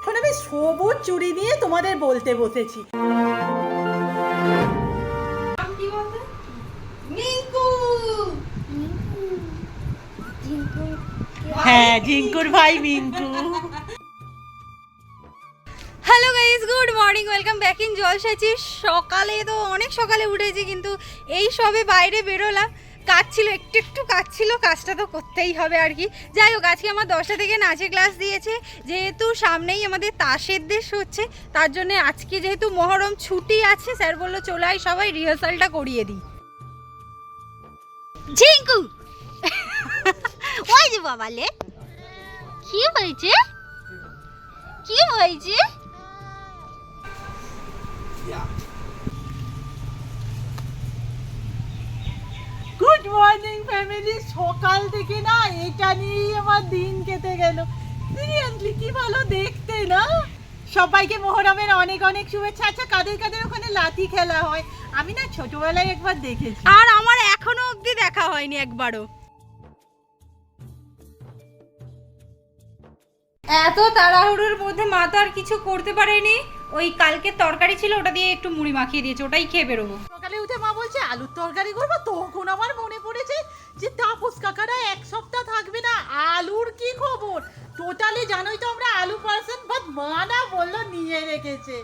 এখন আমি সবুজ চুড়ি নিয়ে তোমাদের বলতে বসেছি। হ্যাঁ ঝিঙ্কুর ভাই Minku hello guys good morning welcome back in জলসাচি সকালে তো অনেক সকালে উঠেছি কিন্তু এই সবে বাইরে বেরোলাম। কাজ ছিল একটু একটু কাজ ছিল কাজটা তো করতেই হবে আর কি। যাই হোক, আজকে আমার দশটা থেকে নাচের ক্লাস দিয়েছে, যেহেতু সামনেই আমাদের তাসের দেশ হচ্ছে, তার জন্য আজকে যেহেতু মহরম ছুটি আছে, স্যার বলল চলে আয় সবাই, রিহার্সালটা করিয়ে দিই। ঝিঙ্কু! ওই যে বাবালে, কি হয়েছে? কি হয়েছে? Good morning family. সকাল থেকে না এটা নিয়েই আমার দিন কেটে গেল। সিরিয়াসলি কি ভালো দেখতে না? সবাইকে মোহরমের অনেক অনেক শুভেচ্ছা। আচ্ছা কাদের কাদের ওখানে লাঠি খেলা হয়? আমি না ছোটবেলায় একবার দেখেছি। আর আমার এখনও অবধি দেখা হয়নি একবারও। এত তাড়াহুড়োর মধ্যে মা তো আর কিছু করতে পারেনি? ওই কালকে তরকারি ছিল ওটা দিয়ে একটু মুড়ি মাখিয়ে দিয়েছে ওটাই খেয়ে বেরোবো। সকালে উঠে মা বলছে আলুর তরকারি করব? তখন আমার মনে পড়েছে যে তাপস কাকারা এক সপ্তাহ থাকবে না আলুর কি খবর? টোটালি জানোই তো আমরা আলু পার্সন বাট মা না বলল নিয়ে রেখেছে।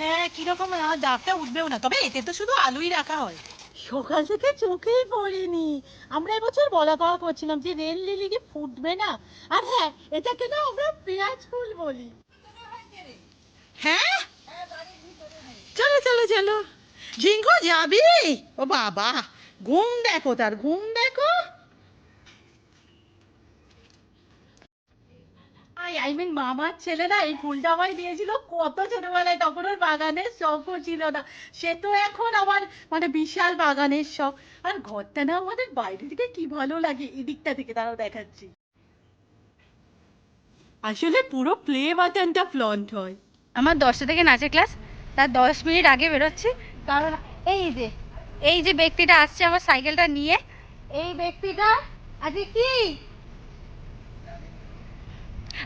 হ্যাঁ কীরকম দাগটা উঠবেও না তবে এতে তো শুধু আলুই রাখা হয়। সকাল থেকে চোখেই পড়েনি। আমরা এবছর বলা কওয়া করছিলাম যে রেল লিলিকে ফুটবে না। আর হ্যাঁ এটাকে না আমরা পেঁয়াজ ফুল বলি। হ্যাঁ? চলো চলো চলো। ঝিঙ্কু যাবি? ও বাবা, ঘুম দেখো তার, ঘুম দেখো আই মিন মামার ছেলে না এই ফুলটা আমায় দিয়েছিল কত ছোটবেলায়, তখন ওর বাগানের শখও ছিল না। সে তো এখন আমার মানে বিশাল বাগানের শখ। আর ঘরটা না আমাদের বাইরে থেকে কি ভালো লাগে, এদিকটা থেকে তারাও দেখাচ্ছি। আসলে পুরো প্লে বাটনটা ফ্লন্ট হয়। আমার দশটা থেকে নাচের ক্লাস, তার দশ মিনিট আগে বেরোচ্ছি, কারণ এই যে এই যে ব্যক্তিটা আসছে আমার সাইকেলটা নিয়ে, এই ব্যক্তিটা আজকে কি?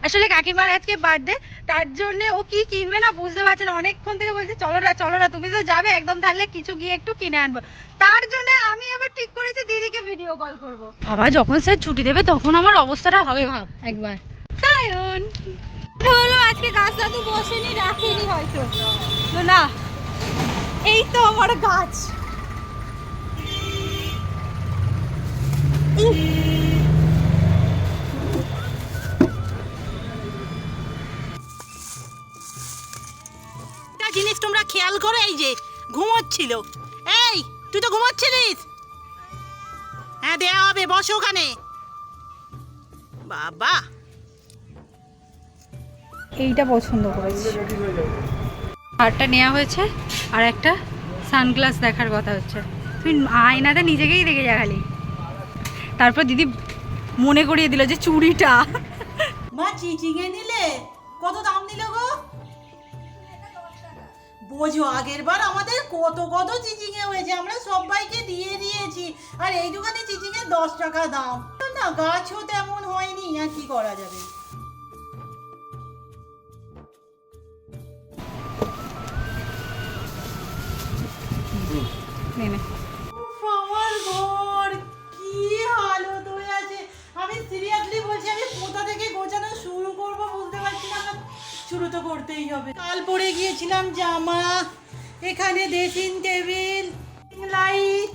আসলে কাকিমার আজকে বার্থডে তার জন্য ও কি কিনবে না বুঝতে পারছে না। অনেকক্ষণ থেকে বলছে চলো না চলো না তুমি তো যাবে একদম তাহলে কিছু গিয়ে একটু কিনে আনব। তার জন্য আমি আবার ঠিক করেছি দিদিকে ভিডিও কল করব। বাবা যখন স্যার ছুটি দেবে তখন আমার অবস্থাটা হবে ভাব। একবার। সায়ন! হলো আজকে গাছটা তো বসেনি রাখেনি হয়তো। তো না এই তো আমার গাছ। একটা তোমরা খেয়াল করো এই যে ঘুমোচ্ছিল। এই তুই তো ঘুমোচ্ছিলিস? হ্যাঁ দেয়া হবে বসো ওখানে। বাবা। এইটা পছন্দ করেছি। হারটা নেওয়া হয়েছে আর একটা সানগ্লাস দেখার কথা হচ্ছে। তুই আয়নাতে নিজেকেই দেখে যা খালি। তারপর দিদি মনে করিয়ে দিল যে চুড়িটা। মা চিচিঙে নিলে? কত দাম নিল গো? বোঝো, আগের বার আমাদের কত কত চিচিঙে হয়েছে, আমরা সবাইকে দিয়ে দিয়েছি। আর এই দোকানে চিচিঙে দশ টাকা দাম। না, গাছও তেমন হয়নি, আর কি করা যাবে? গিয়েছিলাম জামা। এখানে ড্রেসিং টেবিল লাইট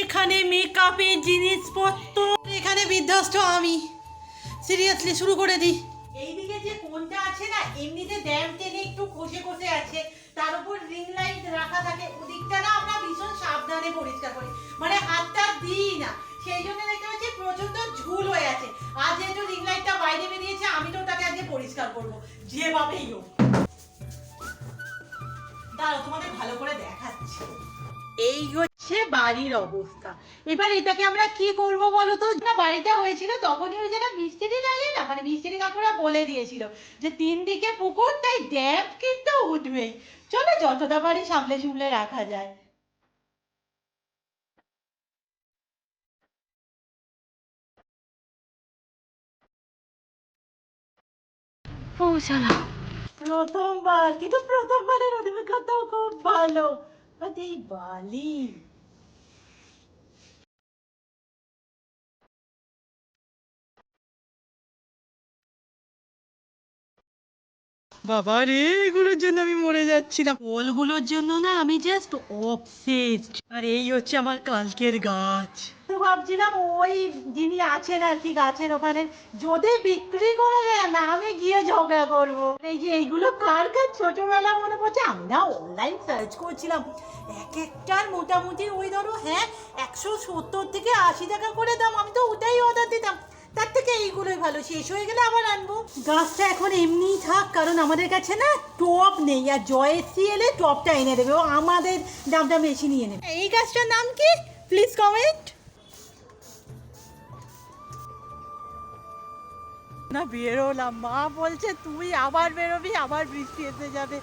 এখানে মেকআপের জিনিসপত্র। এখানে বিধ্বস্ত আমি। সিরিয়াসলি শুরু করে দিই। এইদিকে যে কোনটা আছে না, এমনিতে ড্যাম টেনে একটু খসে খসে আছে। তার উপর রিং লাইট রাখা থাকে। ওদিকটা না আমরা ভীষণ সাবধানে পরিষ্কার করি। মানে হাতটা দিই না। সেই জন্য দেখতে পাচ্ছি প্রচণ্ড ঝুল হয়ে আছে। আজ যেহেতু রিং লাইটটা বাইরে বেরিয়েছে, আমি তো তাকে আজকে পরিষ্কার করব। যেভাবেই হোক। তোমাদের ভালো করে দেখাচ্ছি। এই হচ্ছে বাড়ির অবস্থা। এবার এটাকে আমরা কি করব বলো তো? না বাড়িটা হয়েছিল তখনই ওই যেটা মিস্ত্রি না মানে মিস্ত্রি কাকুরা বলে দিয়েছিল যে তিন দিকে পুকুর তাই কিন্তু উঠবেই। চলো যতটা পারি সামলে সামলে রাখা যায়। পৌঁছালাম প্রথমবার কিন্তু প্রথমবারের অভিজ্ঞতাও খুব ভালো বাট এই বালি বাবা রে, এগুলোর জন্য আমি মরে যাচ্ছিলাম। ওলগুলোর জন্য না আমি জাস্ট অবসেসড আর এই হচ্ছে আমার কালকের গাছ। ভাবছিলাম ওই যিনি আছেন আর কি গাছের ওখানে, যদি বিক্রি করে দেয় না আমি গিয়ে ঝগড়া করব। এই যে এইগুলো কার কার ছোটবেলা মনে পড়ছে? আমরা অনলাইন সার্চ করছিলাম। এক একটার মোটামুটি ওই ধরো হ্যাঁ একশো সত্তর থেকে আশি টাকা করে দাম। আমি তো ওটাই অর্ডার দিতাম। তার থেকে এইগুলোই ভালো। শেষ হয়ে গেলে আবার আনব। গাছটা এখন এমনিই থাক, কারণ আমাদের কাছে না টপ নেই, আর জয়েসি এলে টপটা এনে দেবে। ও আমাদের দামটা বেশি নিয়ে নেবে। এই গাছটার নাম কি? প্লিজ কমেন্ট না, বেরোলাম। মা বলছে, তুই আবার বেরোবি, আবার বৃষ্টি এসে যাবে।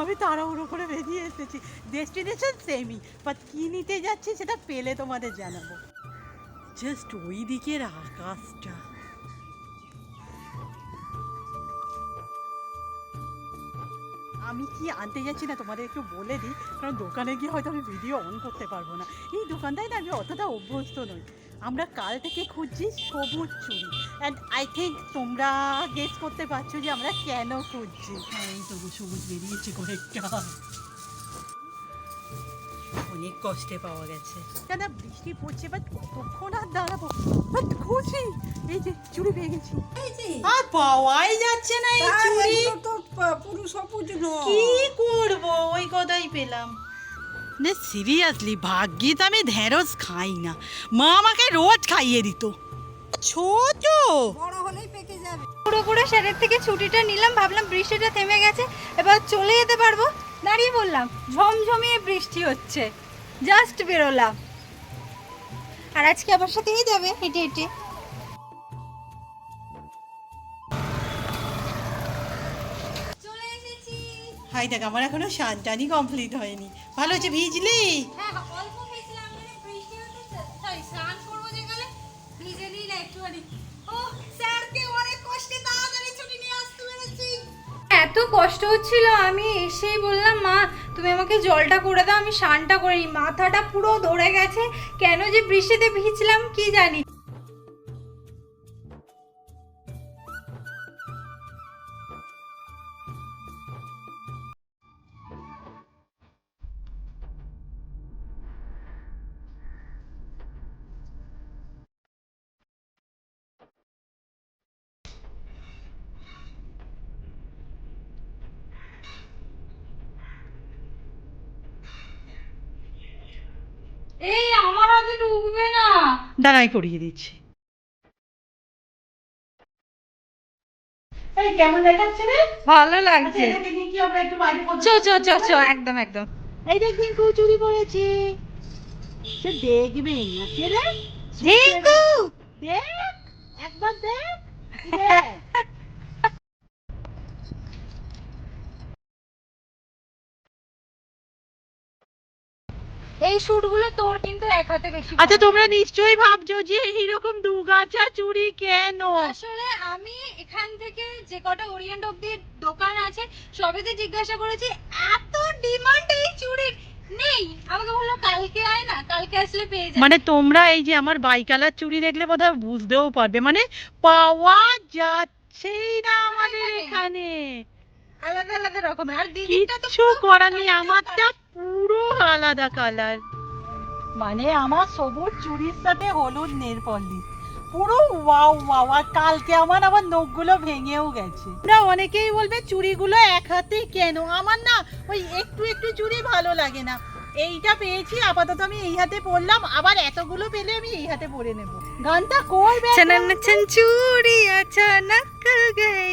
আমি তাড়াহুড়ো করে বেরিয়ে এসেছি। ডেস্টিনেশন সেমই বাট কী নিতে যাচ্ছি সেটা পেলে তোমাদের জানাব। জাস্ট ওই দিকের আকাশটা। আমি কি আনতে যাচ্ছি না, তোমাদের একটু বলে দিই, কারণ দোকানে গিয়ে হয়তো আমি ভিডিও অন করতে পারব না। এই দোকানটাই না আমি অতটা অভ্যস্ত নই। আমরা কাল থেকে খুঁজছি সবুজ চুড়ি অ্যান্ড আই থিঙ্ক তোমরা গেস করতে পারছ যে আমরা কেন খুঁজছি। হ্যাঁ এই তবু সবুজ বেরিয়েছে কয়েকটা। অনেক কষ্টে পাওয়া গেছে। কেন বৃষ্টি পড়ছে বাট কতক্ষণ আর দাঁড়াবো? বাট খুশি! এই যে চুড়ি পেয়ে গেছি। আর পাওয়াই যাচ্ছে না এই চুড়ি পুরো সবুজ কি করব? ওই কথাই পেলাম। না সিরিয়াসলি ভাগ্যিস আমি ঢেঁড়স খাই না। মা আমাকে রোজ খাইয়ে দিত। ছোট বড় হলেই পেকে যাবে। পুরো পুরো স্যারের থেকে ছুটিটা নিলাম ভাবলাম বৃষ্টিটা থেমে গেছে এবার চলে যেতে পারব। দাঁড়িয়ে বললাম ঝমঝমিয়ে বৃষ্টি হচ্ছে। জাস্ট বেরোলাম। আর আজকে আমার সাথেই যাবে হেঁটে হেঁটে। হাই দেখ আমার এখনও সানটানি কমপ্লিট হয়নি। ভালো হচ্ছে ভিজলি? হ্যাঁ এত কষ্ট হচ্ছিল, আমি এসেই বললাম, মা, তুমি আমাকে জলটা করে দাও, আমি স্নানটা করি মাথাটা পুরো ধরে গেছে, কেন যে বৃষ্টিতে ভিজলাম, কি জানি। দাঁড়াই করিয়ে দিচ্ছি। এই কেমন দেখাচ্ছে রে? ভালো আচ্ছা, লাগছে। চো চো চো চ চ চ চ একদম একদম। এই দেখ রিঙ্কু চুরি করেছে। সে দেখবে না কে রে রিঙ্কু! দেখ একবার দেখ। এই শুটগুলো তোর কিন্তু এক হাতে বেশি আচ্ছা তোমরা নিশ্চয়ই ভাবছ যে এইরকম দুগাছা চুড়ি কেন? আসলে আমি এখান থেকে যে কটা ওরিয়েন্ট অব্দি দোকান আছে সবেতে জিজ্ঞাসা করেছি এত ডিমান্ড এই চুড়ির নেই। আমাকে বলল কালকে আয় না কালকে আসলে পেয়ে যাবে। মানে তোমরা এই যে আমার বাইকালার চুড়ি দেখলে বোধহয় বুঝতেও পারবে। মানে পাওয়া যাচ্ছেই না আমাদের এখানে। আলাদা আলাদা রকম। আর দিদিটা তো কিছু করার নেই আমারটা পুরো আলাদা কালার। মানে আমার সবুজ চুড়ির সাথে হলুদ নেল পলিশ পুরো ওয়াও ওয়াও। আর কালকে আমার আবার নখগুলো ভেঙেও গেছে। না অনেকেই বলবে চুড়িগুলো এক হাতে কেন? আমার না ওই একটু একটু চুড়ি ভালো লাগে না। এইটা পেয়েছি আপাতত আমি এই হাতে পরলাম। আবার এতগুলো পেলে আমি এই হাতে পরে নেব। গানটা করবে চুড়ি আচ্ছা নাক গই।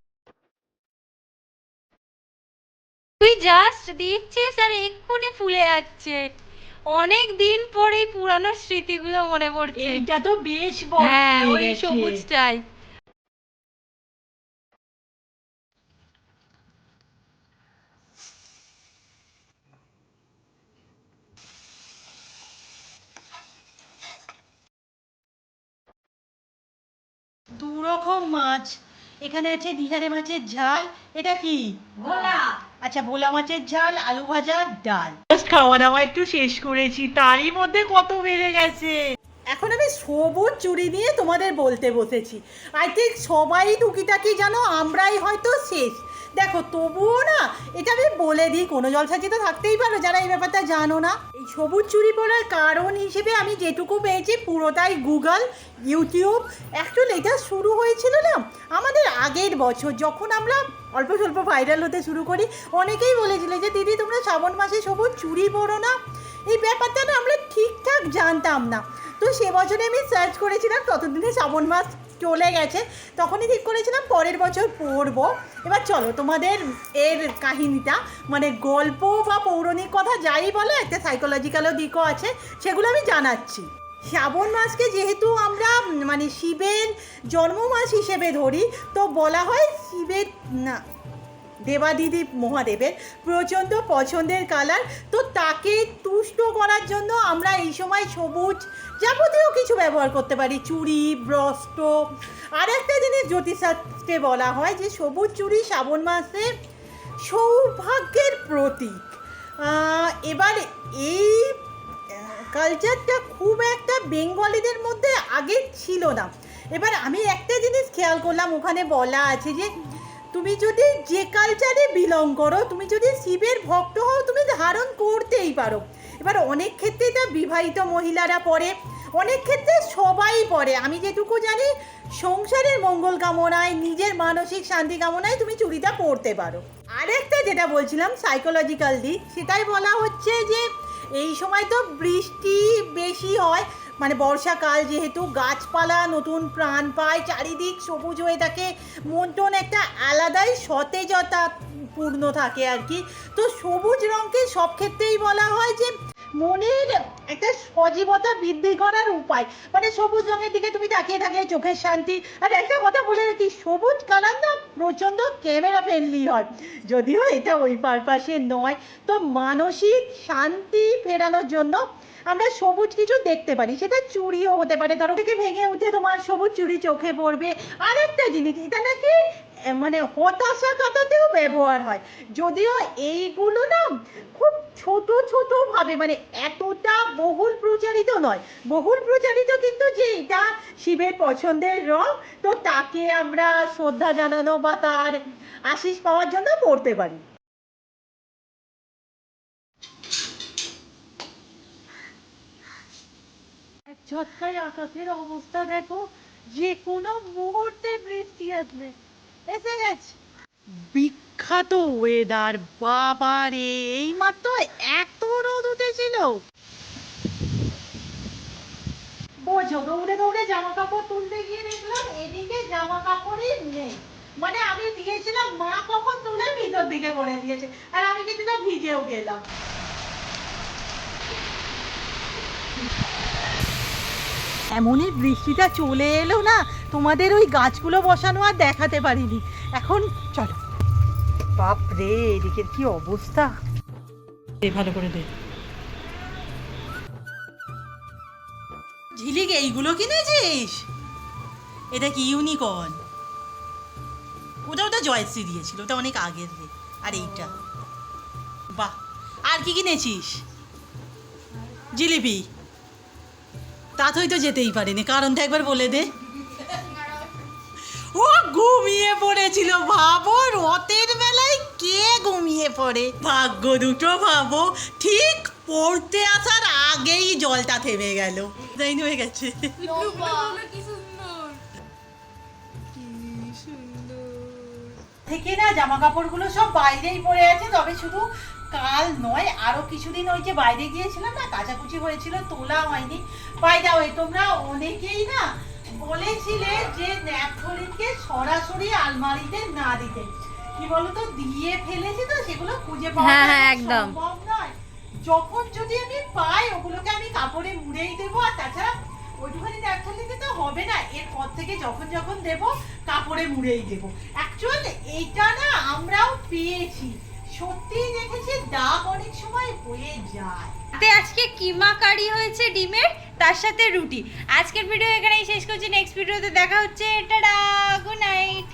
না জাস্ট দিচ্ছিস আর এক্ষুনি ফুলে যাচ্ছে। অনেক দিন পরেই পুরানো স্মৃতিগুলো মনে পড়ছে। এইটা তো বেশ বড় হ্যাঁ ওই। সবুজটাই। দু রকম মাছ। এখানে আছে নিহারে মাছের ঝাল। এটা কি? ভোলা। আচ্ছা ভোলা মাছের ঝাল আলু ভাজা ডাল। খাওয়া দাওয়া একটু শেষ করেছি তারই মধ্যে কত বেড়ে গেছে। এখন আমি সবুজ চুরি নিয়ে তোমাদের বলতে বসেছি। আই থিঙ্ক সবাই টুকিটাকি জানো আমরাই হয়তো শেষ। দেখো, তবুও না, এটা আমি বলে দিই, কোনো জলসাজি তো থাকতেই পারো, যারা এই ব্যাপারটা জানো না। এই সবুজ চুরি পড়ার কারণ হিসেবে আমি যেটুকু পেয়েছি পুরোটাই গুগল, ইউটিউব। অ্যাকচুয়ালি এটা শুরু হয়েছিল না, আমাদের আগের বছর, যখন আমরা অল্প স্বল্প ভাইরাল হতে শুরু করি, অনেকেই বলেছিল যে, দিদি, তোমরা শ্রাবণ মাসে সবুজ চুরি পড়ো না। এই ব্যাপারটা না আমরা ঠিকঠাক জানতাম না। তো সে বছরে আমি সার্চ করেছিলাম, ততদিনে শ্রাবণ মাস চলে গেছে, তখনই ঠিক করেছিলাম পরের বছর পড়ব। এবার চলো, তোমাদের এর কাহিনীটা মানে গল্প বা পৌরাণিক কথা যাই বলে, একটা সাইকোলজিক্যালও দিকও আছে, সেগুলো আমি জানাচ্ছি। শ্রাবণ মাসকে যেহেতু আমরা মানে শিবের জন্ম মাস হিসেবে ধরি, তো বলা হয় শিবের, না দেবাদিদেব মহাদেবের প্রচণ্ড পছন্দের কালার। তো তাকে তুষ্ট করার জন্য আমরা এই সময় সবুজ যাবতীয় কিছু ব্যবহার করতে পারি। চুড়ি ব্রস্ত আর একটা জিনিস জ্যোতিষশাস্ত্রে বলা হয় যে, সবুজ চুড়ি শ্রাবণ মাসে সৌভাগ্যের প্রতীক। এবার এই কালচারটা খুব একটা বেঙ্গলিদের মধ্যে আগে ছিল না। এবার আমি একটা জিনিস খেয়াল করলাম, ওখানে বলা আছে যে তুমি যদি যে কালচারে বিলং করো, তুমি যদি শিবের ভক্ত হও, তুমি ধারণ করতেই পারো। এবার অনেক ক্ষেত্রে তা বিবাহিত মহিলারা পরে অনেক ক্ষেত্রে সবাই পরে আমি যেটুকু জানি, সংসারের মঙ্গল কামনায়, নিজের মানসিক শান্তি কামনায় তুমি চুড়িটা পরতে পারো। আরেকটা যেটা বলছিলাম সাইকোলজিক্যাল দিক, সেটাই বলা হচ্ছে যে, এই সময় তো বৃষ্টি বেশি হয় মানে বর্ষাকাল যেহেতু, গাছপালা নতুন প্রাণ পায়, চারিদিক সবুজ হয়ে থাকে মন একটা আলাদাই সতেজতা পূর্ণ থাকে আর কি। তো সবুজ রঙকে সব ক্ষেত্রেই বলা হয় মনের একটা সজীবতা বৃদ্ধি করার উপায়। মানে সবুজ রঙের দিকে তুমি তাকিয়ে থাকলে চোখের শান্তি। আর একটা কথা বলে রাখি, সবুজ কালার না প্রচণ্ড ক্যামেরা ফ্রেন্ডলি হয়। যদিও এটা ওই পারপাসে নয়। তো মানসিক শান্তি ফেরানোর জন্য আমরা সবুজ কিছু দেখতে পারি। সেটা চুরিও হতে পারে। ধরো, থেকে ভেঙে উঠে তোমার সবুজ চুরি চোখে পড়বে। আরেকটা জিনিস, এটা নাকি মানে হতাশা কাটাতেও ব্যবহার হয়। যদিও এইগুলো না খুব ছোট ছোট ভাবে মানে এতটা বহুল প্রচারিত নয়। বহুল প্রচারিত কিন্তু যে এটা শিবের পছন্দের রং, তো তাকে আমরা শ্রদ্ধা জানানো বা তার আশিস পাওয়ার জন্য পড়তে পারি। এক ঝটকায় আকাশের অবস্থা দেখো যে কোনো মুহূর্তে বৃষ্টি আসবে। এসে গেছে। বিখ্যাত ওয়েদার বাবা রে এইমাত্র এত রোদ উঠেছিল। বোঝো দৌড়ে দৌড়ে জামা কাপড় তুলতে গিয়ে দেখলাম এদিকে জামা কাপড়ই নেই। মানে আমি দিয়েছিলাম, মা কখন তুলে ভিতর দিকে করে দিয়েছে। আর আমি কিছুটা ভিজেও গেলাম। এমনই বৃষ্টিটা চলে এলো না তোমাদের ওই গাছগুলো বসানো আর দেখাতে পারিনি। এখন চলো। বাপ রে এদিকের কি অবস্থা? ভালো করে দে। ঝিলিক এইগুলো কিনেছিস? এটা কি ইউনিকর্ন? ওটা ওটা জয়শ্রী দিয়েছিল ওটা অনেক আগের রে। আর এইটা। বাহ আর কি কিনেছিস? জিলিপি। তাতই তো যেতেই পারেনি কারণটা একবার বলে দে। ও ঘুমিয়ে পড়েছিল ভাবো রথের বেলায় কে ঘুমিয়ে পড়ে? ভাগ্য দুটো ভাবো ঠিক পড়তে আসার আগেই জলটা থেমে গেল। তাই হয়ে গেছে। থেকে না জামা কাপড়গুলো সব বাইরেই পড়ে আছে তবে শুধু কাল নয় আরও কিছুদিন ওই যে বাইরে গিয়েছিলাম না কাচাকুচি হয়েছিল তোলা হয়নি। বাইদা ওই তোমরা অনেকেই না বলেছিলে যে ন্যাপথলিনকে সরাসরি আলমারিতে না দিতে। কি বলতো? দিয়ে ফেলেছি তো সেগুলো খুঁজে পাওয়া হ্যাঁ, হ্যাঁ, একদম। সম্ভব নয়। যখন যদি আমি পাই ওগুলোকে আমি কাপড়ে মুড়েই দেবো আর তাছাড়া ওইটুখানি ন্যাপথালিতে তো হবে না এরপর থেকে যখন যখন দেবো কাপড়ে মুড়েই দেবো। অ্যাকচুয়ালি এইটা না আমরাও পেয়েছি। সত্যিই দেখেছি, দাগ অনেক সময় হয়ে যায়। আজকে কিমা কারি হয়েছে ডিমের, তার সাথে রুটি। আজকের ভিডিও এখানেই শেষ করছি নেক্সট ভিডিওতে দেখা হচ্ছে। Tata good night